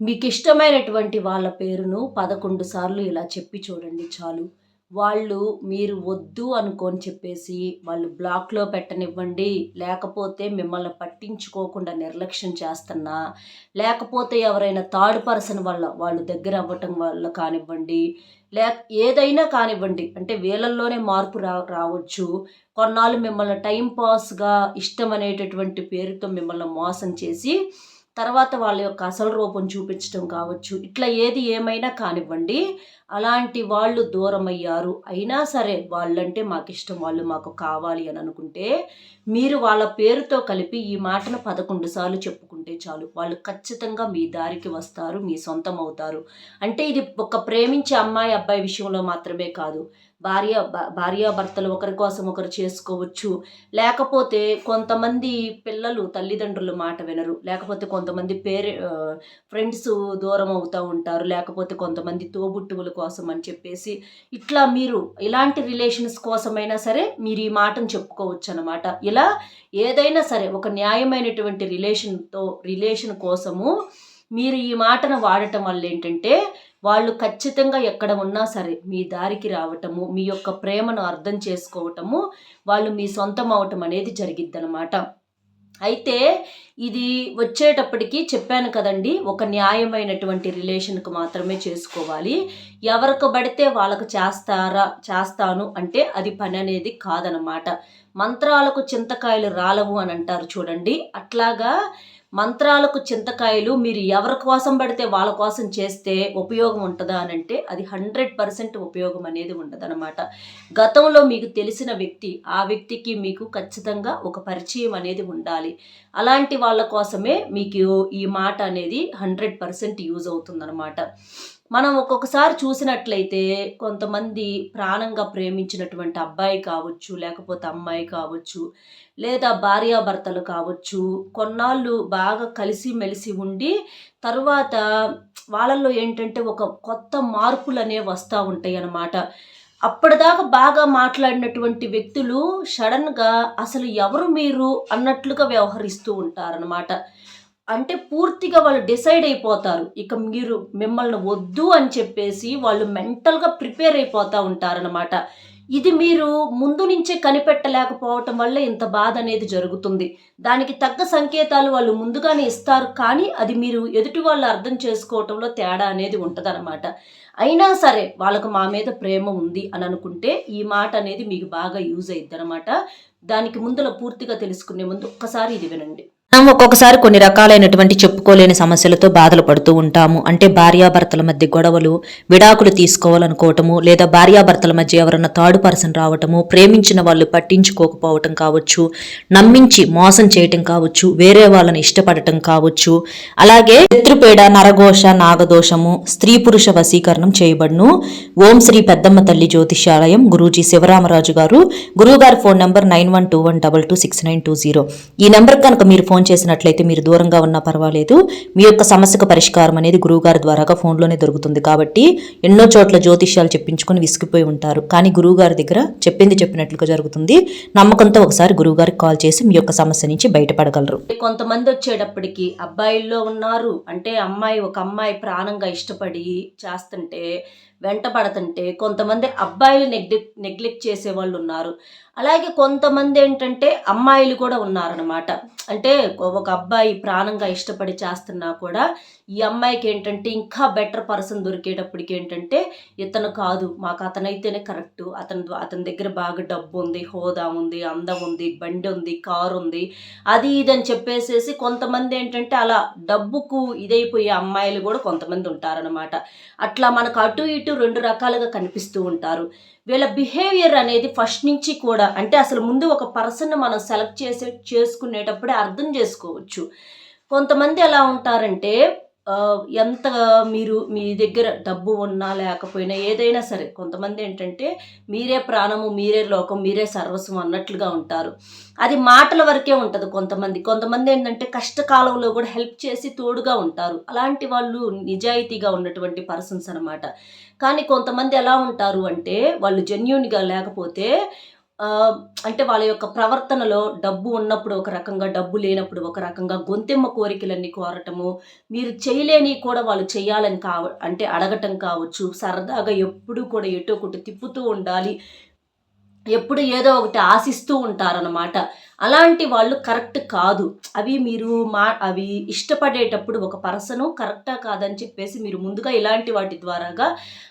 మీకు ఇష్టమైనటువంటి వాళ్ళ పేరును పదకొండు సార్లు ఇలా చెప్పి చూడండి చాలు. వాళ్ళు మీరు వద్దు అనుకొని చెప్పేసి వాళ్ళు బ్లాక్లో పెట్టనివ్వండి లేకపోతే మిమ్మల్ని పట్టించుకోకుండా నిర్లక్ష్యం చేస్తున్నా లేకపోతే ఎవరైనా థర్డ్ పర్సన్ వల్ల వాళ్ళు దగ్గర అవ్వటం వల్ల కానివ్వండి లే ఏదైనా కానివ్వండి అంటే వీళ్ళల్లోనే మార్పు రా రావచ్చు. కొన్నాళ్ళు మిమ్మల్ని టైం పాస్గా ఇష్టం అనేటటువంటి పేరుతో మిమ్మల్ని మోసం చేసి తర్వాత వాళ్ళ యొక్క అసలు రూపం చూపించడం కావచ్చు. ఇట్లా ఏది ఏమైనా కానివ్వండి అలాంటి వాళ్ళు దూరం అయ్యారు అయినా సరే వాళ్ళంటే మాకు ఇష్టం వాళ్ళు మాకు కావాలి అని అనుకుంటే మీరు వాళ్ళ పేరుతో కలిపి ఈ మాటను పదకొండు సార్లు చెప్పుకుంటే చాలు. వాళ్ళు ఖచ్చితంగా మీ దారికి వస్తారు మీ సొంతం అవుతారు. అంటే ఇది ఒక ప్రేమించే అమ్మాయి అబ్బాయి విషయంలో మాత్రమే కాదు. భార్య భార్యాభర్తలు ఒకరి కోసం ఒకరు చేసుకోవచ్చు. లేకపోతే కొంతమంది పిల్లలు తల్లిదండ్రుల మాట వినరు. లేకపోతే కొంతమంది పేరె ఫ్రెండ్స్ దూరం అవుతూ ఉంటారు. లేకపోతే కొంతమంది తోబుట్టువుల కోసం అని చెప్పేసి ఇట్లా మీరు ఇలాంటి రిలేషన్స్ కోసమైనా సరే మీరు ఈ మాటను చెప్పుకోవచ్చు అనమాట ఇలా ఏదైనా సరే ఒక న్యాయమైనటువంటి రిలేషన్తో రిలేషన్ కోసము మీరు ఈ మాటను వాడటం వల్ల ఏంటంటే వాళ్ళు ఖచ్చితంగా ఎక్కడ ఉన్నా సరే మీ దారికి రావటము మీ యొక్క ప్రేమను అర్థం చేసుకోవటము వాళ్ళు మీ సొంతం అవటం అనేది జరిగిద్దనమాట అయితే ఇది వచ్చేటప్పటికి చెప్పాను కదండి ఒక న్యాయమైనటువంటి రిలేషన్కి మాత్రమే చేసుకోవాలి. ఎవరికి పడితే వాళ్ళకు చేస్తారా చేస్తాను అంటే అది పని అనేది కాదనమాట మంత్రాలకు చింతకాయలు రాలవు అని అంటారు చూడండి. అట్లాగా మంత్రాలకు చింతకాయలు మీరు ఎవరి కోసం పడితే వాళ్ళ కోసం చేస్తే ఉపయోగం ఉంటుందా అని అంటే అది హండ్రెడ్ పర్సెంట్ ఉపయోగం అనేది ఉండదన్నమాట. గతంలో మీకు తెలిసిన వ్యక్తి ఆ వ్యక్తికి మీకు ఖచ్చితంగా ఒక పరిచయం అనేది ఉండాలి. అలాంటి వాళ్ళ కోసమే మీకు ఈ మాట అనేది హండ్రెడ్ పర్సెంట్ యూజ్ అవుతుందన్నమాట. మనం ఒక్కొక్కసారి చూసినట్లయితే కొంతమంది ప్రాణంగా ప్రేమించినటువంటి అబ్బాయి కావచ్చు లేకపోతే అమ్మాయి కావచ్చు లేదా భార్యాభర్తలు కావచ్చు కొన్నాళ్ళు బాగా కలిసి మెలిసి ఉండి తరువాత వాళ్ళల్లో ఏంటంటే ఒక కొత్త మార్పులు అనేవి వస్తూ ఉంటాయి అన్నమాట అప్పటిదాకా బాగా మాట్లాడినటువంటి వ్యక్తులు సడన్గా అసలు ఎవరు మీరు అన్నట్లుగా వ్యవహరిస్తూ ఉంటారనమాట అంటే పూర్తిగా వాళ్ళు డిసైడ్ అయిపోతారు. ఇక మీరు మిమ్మల్ని వద్దు అని చెప్పేసి వాళ్ళు మెంటల్గా ప్రిపేర్ అయిపోతూ ఉంటారనమాట ఇది మీరు ముందు నుంచే కనిపెట్టలేకపోవటం వల్ల ఇంత బాధ అనేది జరుగుతుంది. దానికి తగ్గ సంకేతాలు వాళ్ళు ముందుగానే ఇస్తారు. కానీ అది మీరు ఎదుటి వాళ్ళు అర్థం చేసుకోవటంలో తేడా అనేది ఉంటుందన్నమాట. అయినా సరే వాళ్ళకు మా మీద ప్రేమ ఉంది అని అనుకుంటే ఈ మాట అనేది మీకు బాగా యూజ్ అయ్యిద్ది అనమాట దానికి ముందులో పూర్తిగా తెలుసుకునే ముందు ఒక్కసారి ఇది వినండి. మనం ఒక్కొక్కసారి కొన్ని రకాలైనటువంటి చెప్పుకోలేని సమస్యలతో బాధలు పడుతూ ఉంటాము. అంటే భార్యాభర్తల మధ్య గొడవలు విడాకులు తీసుకోవాలనుకోవటము లేదా భార్యాభర్తల మధ్య ఎవరన్నా థర్డ్ పర్సన్ రావటము ప్రేమించిన వాళ్ళు పట్టించుకోకపోవటం కావచ్చు నమ్మించి మోసం చేయటం కావచ్చు వేరే వాళ్ళని ఇష్టపడటం కావచ్చు. అలాగే శత్రుపేడ నరఘోష నాగదోషము స్త్రీ పురుష వశీకరణం చేయబడును. ఓం శ్రీ పెద్దమ్మ తల్లి జ్యోతిషాలయం గురూజీ శివరామరాజు గారు. గురువుగారి phone number nine one two one double two six nine two zero. ఈ నెంబర్ కనుక మీరు ఫోన్ చేసినట్లయితే మీరు దూరంగా ఉన్నా పర్వాలేదు. మీ యొక్క సమస్యకు పరిష్కారం అనేది గురువుగారి ద్వారాగా ఫోన్లోనే దొరుకుతుంది. కాబట్టి ఎన్నో చోట్ల జ్యోతిష్యాలు చెప్పించుకొని విసిగిపోయి ఉంటారు. కానీ గురువుగారి దగ్గర చెప్పింది చెప్పినట్లుగా జరుగుతుంది. నమ్మకంతో ఒకసారి గురువుగారికి కాల్ చేసి మీ యొక్క సమస్య నుంచి బయటపడగలరు. కొంతమంది వచ్చేటప్పటికి అబ్బాయిల్లో ఉన్నారు. అంటే అమ్మాయి ఒక అమ్మాయి ప్రాణంగా ఇష్టపడి చేస్తుంటే వెంటపడుతుంటే కొంతమంది అబ్బాయిలు నెగ్లెక్ట్ నెగ్లెక్ట్ చేసే వాళ్ళు ఉన్నారు. అలాగే కొంతమంది ఏంటంటే అమ్మాయిలు కూడా ఉన్నారనమాట అంటే ఒక అబ్బాయి ప్రాణంగా ఇష్టపడి చేస్తున్నా కూడా ఈ అమ్మాయికి ఏంటంటే ఇంకా బెటర్ పర్సన్ దొరికేటప్పటికి ఏంటంటే ఇతను కాదు. మాకు అతనైతేనే కరెక్ట్ అతని అతని దగ్గర బాగా డబ్బు ఉంది హోదా ఉంది అందం ఉంది బండి ఉంది కారు ఉంది. అది ఇది అని చెప్పేసేసి కొంతమంది ఏంటంటే అలా డబ్బుకు ఇదైపోయే అమ్మాయిలు కూడా కొంతమంది ఉంటారనమాట అట్లా మనకు అటు ఇటు రెండు రకాలుగా కనిపిస్తూ ఉంటారు. వీళ్ళ బిహేవియర్ అనేది ఫస్ట్ నుంచి కూడా అంటే అసలు ముందు ఒక పర్సన్ మనం సెలెక్ట్ చేసే చేసుకునేటప్పుడే అర్థం చేసుకోవచ్చు. కొంతమంది ఎలా ఉంటారంటే ఎంత మీరు మీ దగ్గర డబ్బు ఉన్నా లేకపోయినా ఏదైనా సరే కొంతమంది ఏంటంటే మీరే ప్రాణము మీరే లోకం మీరే సర్వస్వం అన్నట్లుగా ఉంటారు. అది మాటల వరకే ఉంటుంది కొంతమంది. కొంతమంది ఏంటంటే కష్టకాలంలో కూడా హెల్ప్ చేసి తోడుగా ఉంటారు. అలాంటి వాళ్ళు నిజాయితీగా ఉన్నటువంటి పర్సన్స్ అనమాట కానీ కొంతమంది ఎలా ఉంటారు అంటే వాళ్ళు జెన్యున్గా లేకపోతే అంటే వాళ్ళ యొక్క ప్రవర్తనలో డబ్బు ఉన్నప్పుడు ఒక రకంగా డబ్బు లేనప్పుడు ఒక రకంగా గొంతెమ్మ కోరికలన్నీ కోరటము మీరు చేయలేని కూడా వాళ్ళు చేయాలని కావ అంటే అడగటం కావచ్చు సరదాగా ఎప్పుడూ కూడా ఎటో ఒకటి తిప్పుతూ ఉండాలి ఎప్పుడు ఏదో ఒకటి ఆశిస్తూ ఉంటారనమాట అలాంటి వాళ్ళు కరెక్ట్ కాదు. అవి మీరు మా అవి ఇష్టపడేటప్పుడు ఒక పర్సను కరెక్టా కాదని చెప్పేసి మీరు ముందుగా ఇలాంటి వాటి ద్వారాగా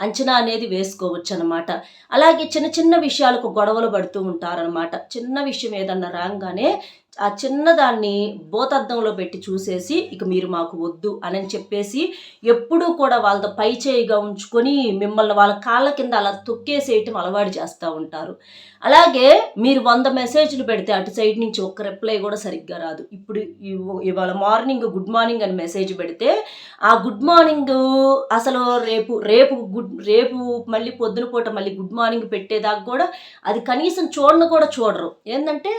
అంచనా అనేది వేసుకోవచ్చు అనమాట అలాగే చిన్న చిన్న విషయాలకు గొడవలు పడుతూ ఉంటారనమాట చిన్న విషయం ఏదన్నా రాగానే ఆ చిన్నదాన్ని భూతద్దంలో పెట్టి చూసేసి ఇక మీరు మాకు వద్దు అని చెప్పేసి ఎప్పుడూ కూడా వాళ్ళతో పై చేయిగా ఉంచుకొని మిమ్మల్ని వాళ్ళ కాళ్ళ కింద అలా తొక్కేసేయటం అలవాటు చేస్తూ ఉంటారు. అలాగే మీరు వంద మెసేజ్లు పెడితే అటు సైడ్ నుంచి ఒక్క రిప్లై కూడా సరిగ్గా రాదు. ఇప్పుడు ఇవాళ మార్నింగ్ గుడ్ మార్నింగ్ అని మెసేజ్ పెడితే ఆ గుడ్ మార్నింగ్ అసలు రేపు రేపు గుడ్ రేపు మళ్ళీ పొద్దున పూట మళ్ళీ గుడ్ మార్నింగ్ పెట్టేదాకా కూడా అది కనీసం చూడను కూడా చూడరు. ఏంటంటే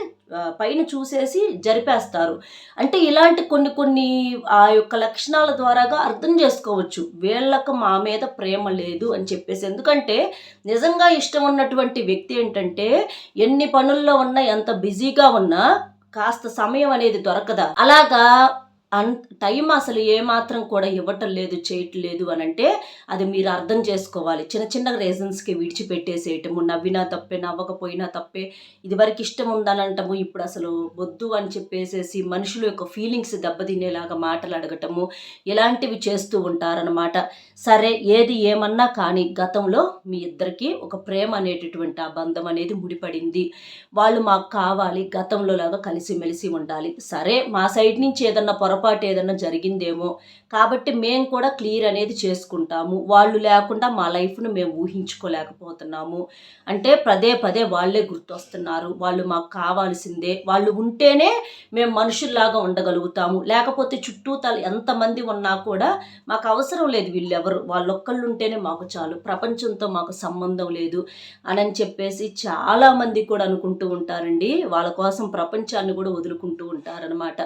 పైన చూసేసి జరిపేస్తారు. అంటే ఇలాంటి కొన్ని కొన్ని ఆ యొక్క లక్షణాల ద్వారాగా అర్థం చేసుకోవచ్చు. వీళ్ళకు మా మీద ప్రేమ లేదు అని చెప్పేసి. ఎందుకంటే నిజంగా ఇష్టం ఉన్నటువంటి వ్యక్తి ఏంటంటే ఎన్ని పనుల్లో ఉన్నా ఎంత బిజీగా ఉన్నా కాస్త సమయం అనేది దొరకదా. అలాగా అన్ టైం అసలు ఏమాత్రం కూడా ఇవ్వటం లేదు చేయటం లేదు అని అంటే అది మీరు అర్థం చేసుకోవాలి. చిన్న చిన్న రీజన్స్కి విడిచిపెట్టేసేయటము నవ్వినా తప్పే నవ్వకపోయినా తప్పే ఇది వరకు ఇష్టం ఉందని అంటాము ఇప్పుడు అసలు వద్దు అని చెప్పేసేసి మనుషుల యొక్క ఫీలింగ్స్ దెబ్బతినేలాగా మాటలు అడగటము ఇలాంటివి చేస్తూ ఉంటారనమాట సరే ఏది ఏమన్నా కానీ గతంలో మీ ఇద్దరికి ఒక ప్రేమ అనేటటువంటి ఆ బంధం అనేది ముడిపడింది. వాళ్ళు మాకు కావాలి గతంలో లాగా కలిసిమెలిసి ఉండాలి. సరే మా సైడ్ నుంచి ఏదన్నా పొరపాటు ఏదన్నా జరిగిందేమో. కాబట్టి మేము కూడా క్లియర్ అనేది చేసుకుంటాము. వాళ్ళు లేకుండా మా లైఫ్ను మేము ఊహించుకోలేకపోతున్నాము. అంటే పదే పదే వాళ్ళే గుర్తొస్తున్నారు. వాళ్ళు మాకు కావాల్సిందే. వాళ్ళు ఉంటేనే మేము మనుషుల్లాగా ఉండగలుగుతాము. లేకపోతే చుట్టూ తల ఎంతమంది ఉన్నా కూడా మాకు అవసరం లేదు వీళ్ళెవరు. వాళ్ళొక్కళ్ళు ఉంటేనే మాకు చాలు. ప్రపంచంతో మాకు సంబంధం లేదు అని చెప్పేసి చాలామంది కూడా అనుకుంటూ ఉంటారండి. వాళ్ళ కోసం ప్రపంచాన్ని కూడా వదులుకుంటూ ఉంటారనమాట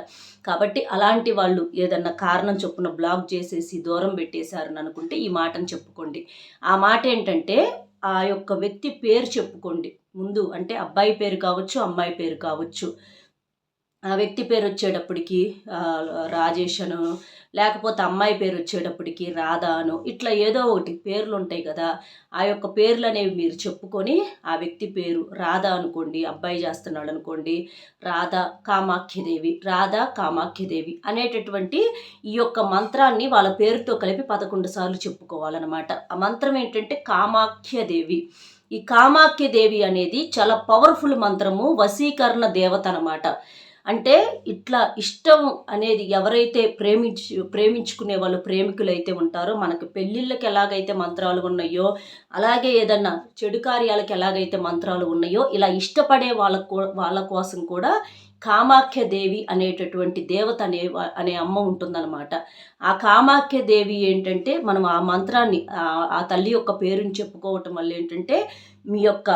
కాబట్టి అలాంటి వాళ్ళు ఏదన్నా కారణం చొప్పున బ్లాక్ చేసేసి దూరం పెట్టేశారని అనుకుంటే ఈ మాటను చెప్పుకోండి. ఆ మాట ఏంటంటే ఆ యొక్క వ్యక్తి పేరు చెప్పుకోండి. ముందు అంటే అబ్బాయి పేరు కావచ్చు అమ్మాయి పేరు కావచ్చు. ఆ వ్యక్తి పేరు వచ్చేటప్పటికి రాజేష్ అను లేకపోతే అమ్మాయి పేరు వచ్చేటప్పటికి రాధాను ఇట్లా ఏదో ఒకటి పేర్లు ఉంటాయి కదా ఆ యొక్క పేర్లు అనేవి మీరు చెప్పుకొని ఆ వ్యక్తి పేరు రాధ అనుకోండి అబ్బాయి చేస్తున్నాడు అనుకోండి రాధ కామాఖ్యదేవి రాధ కామాఖ్యదేవి అనేటటువంటి ఈ యొక్క మంత్రాన్ని వాళ్ళ పేరుతో కలిపి పదకొండు సార్లు చెప్పుకోవాలన్నమాట. ఆ మంత్రం ఏంటంటే కామాఖ్యదేవి ఈ కామాఖ్యదేవి అనేది చాలా పవర్ఫుల్ మంత్రము వశీకరణ దేవత అనమాట అంటే ఇట్లా ఇష్టం అనేది ఎవరైతే ప్రేమించు ప్రేమించుకునే వాళ్ళు ప్రేమికులు అయితే ఉంటారో మనకి పెళ్ళిళ్ళకి ఎలాగైతే మంత్రాలు ఉన్నాయో అలాగే ఏదన్నా చెడు కార్యాలకు ఎలాగైతే మంత్రాలు ఉన్నాయో ఇలా ఇష్టపడే వాళ్ళ కో- వాళ్ళ కోసం కూడా కామాఖ్య దేవి అనేటటువంటి దేవత అనే అనే అమ్మ ఉంటుందన్నమాట. ఆ కామాఖ్య దేవి ఏంటంటే మనం ఆ మంత్రాన్ని ఆ తల్లి యొక్క పేరుని చెప్పుకోవటం వల్ల ఏంటంటే మీ యొక్క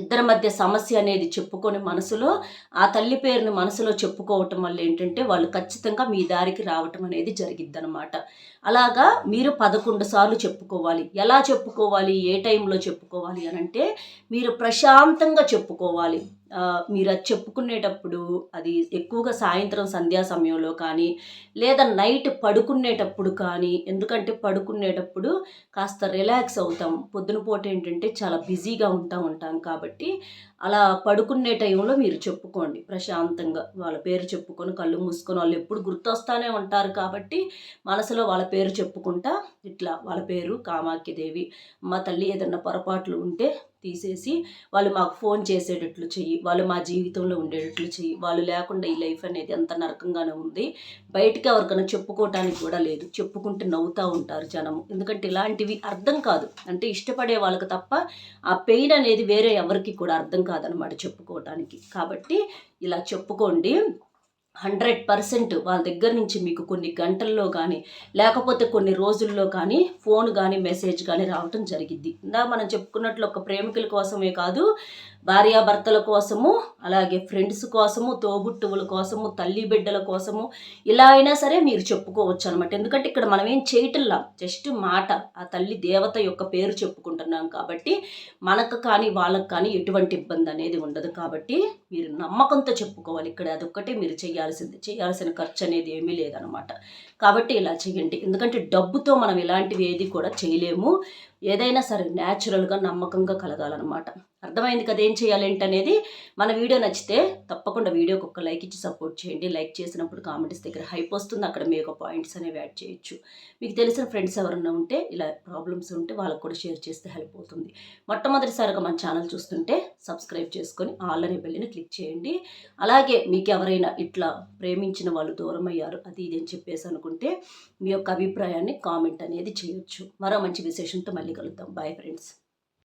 ఇద్దరి మధ్య సమస్య అనేది చెప్పుకొని మనసులో ఆ తల్లి పేరుని మనసులో చెప్పుకోవటం వల్ల ఏంటంటే వాళ్ళు ఖచ్చితంగా మీ దారికి రావటం అనేది జరిగిద్దనమాట అలాగా మీరు పదకొండు సార్లు చెప్పుకోవాలి. ఎలా చెప్పుకోవాలి? ఏ టైంలో చెప్పుకోవాలి అని అంటే మీరు ప్రశాంతంగా చెప్పుకోవాలి. మీరు అది చెప్పుకునేటప్పుడు అది ఎక్కువగా సాయంత్రం సంధ్యా సమయంలో కానీ లేదా నైట్ పడుకునేటప్పుడు కానీ ఎందుకంటే పడుకునేటప్పుడు కాస్త రిలాక్స్ అవుతాం. పొద్దున పూట ఏంటంటే చాలా బిజీగా ఉంటా ఉంటాం కాబట్టి అలా పడుకునే టైంలో మీరు చెప్పుకోండి ప్రశాంతంగా. వాళ్ళ పేరు చెప్పుకొని కళ్ళు మూసుకొని వాళ్ళు ఎప్పుడు గుర్తొస్తానే ఉంటారు కాబట్టి మనసులో వాళ్ళ పేరు చెప్పుకుంటా ఇట్లా వాళ్ళ పేరు కామాఖ్యదేవి మా తల్లి ఏదన్నా పొరపాట్లు ఉంటే తీసేసి వాళ్ళు మాకు ఫోన్ చేసేటట్లు చెయ్యి వాళ్ళు మా జీవితంలో ఉండేటట్లు చెయ్యి వాళ్ళు లేకుండా ఈ లైఫ్ అనేది ఎంత నరకంగానే ఉంది. బయటికి ఎవరికైనా చెప్పుకోవటానికి కూడా లేదు. చెప్పుకుంటే నవ్వుతూ ఉంటారు జనం ఎందుకంటే ఇలాంటివి అర్థం కాదు. అంటే ఇష్టపడే వాళ్ళకి తప్ప ఆ పెయిన్ అనేది వేరే ఎవరికి కూడా అర్థం కాదనమాట చెప్పుకోవటానికి. కాబట్టి ఇలా చెప్పుకోండి. హండ్రెడ్ పర్సెంట్ వాళ్ళ దగ్గర నుంచి మీకు కొన్ని గంటల్లో కానీ లేకపోతే కొన్ని రోజుల్లో కానీ ఫోన్ కానీ మెసేజ్ కానీ రావటం జరిగింది ఇందా మనం చెప్పుకున్నట్లు ఒక ప్రేమికుల కోసమే కాదు భార్యాభర్తల కోసము అలాగే ఫ్రెండ్స్ కోసము తోబుట్టువుల కోసము తల్లి బిడ్డల కోసము ఇలా అయినా సరే మీరు చెప్పుకోవచ్చు అనమాట ఎందుకంటే ఇక్కడ మనం ఏం చేయటంలా జస్ట్ మాట ఆ తల్లి దేవత యొక్క పేరు చెప్పుకుంటున్నాం కాబట్టి మనకు కానీ వాళ్ళకు కానీ ఎటువంటి ఇబ్బంది అనేది ఉండదు కాబట్టి మీరు నమ్మకంతో చెప్పుకోవాలి. ఇక్కడ అదొక్కటే మీరు చేయాల్సింది చేయాల్సిన ఖర్చు అనేది ఏమీ లేదనమాట కాబట్టి ఇలా చేయండి. ఎందుకంటే డబ్బుతో మనం ఇలాంటివి ఏది కూడా చేయలేము. ఏదైనా సరే న్యాచురల్గా నమ్మకంగా కలగాలన్నమాట. అర్థమైంది కదా ఏం చేయాలి ఏంటనేది మన వీడియో నచ్చితే తప్పకుండా వీడియోకి ఒక లైక్ ఇచ్చి సపోర్ట్ చేయండి. లైక్ చేసినప్పుడు కామెంట్స్ దగ్గర హైప్ వస్తుంది. అక్కడ మీ యొక్క పాయింట్స్ అనేవి యాడ్ చేయొచ్చు. మీకు తెలిసిన ఫ్రెండ్స్ ఎవరైనా ఉంటే ఇలా ప్రాబ్లమ్స్ ఉంటే వాళ్ళకు కూడా షేర్ చేస్తే హెల్ప్ అవుతుంది. మొట్టమొదటిసారిగా మన ఛానల్ చూస్తుంటే సబ్స్క్రైబ్ చేసుకొని ఆల్ అనే బెల్లిని క్లిక్ చేయండి. అలాగే మీకు ఎవరైనా ఇట్లా ప్రేమించిన వాళ్ళు దూరం అయ్యారు అది ఇది అని చెప్పేసి అనుకుంటే మీ యొక్క అభిప్రాయాన్ని కామెంట్ అనేది చేయొచ్చు. మరో మంచి విశేషంతో మళ్ళీ కలుద్దాం. Bye friends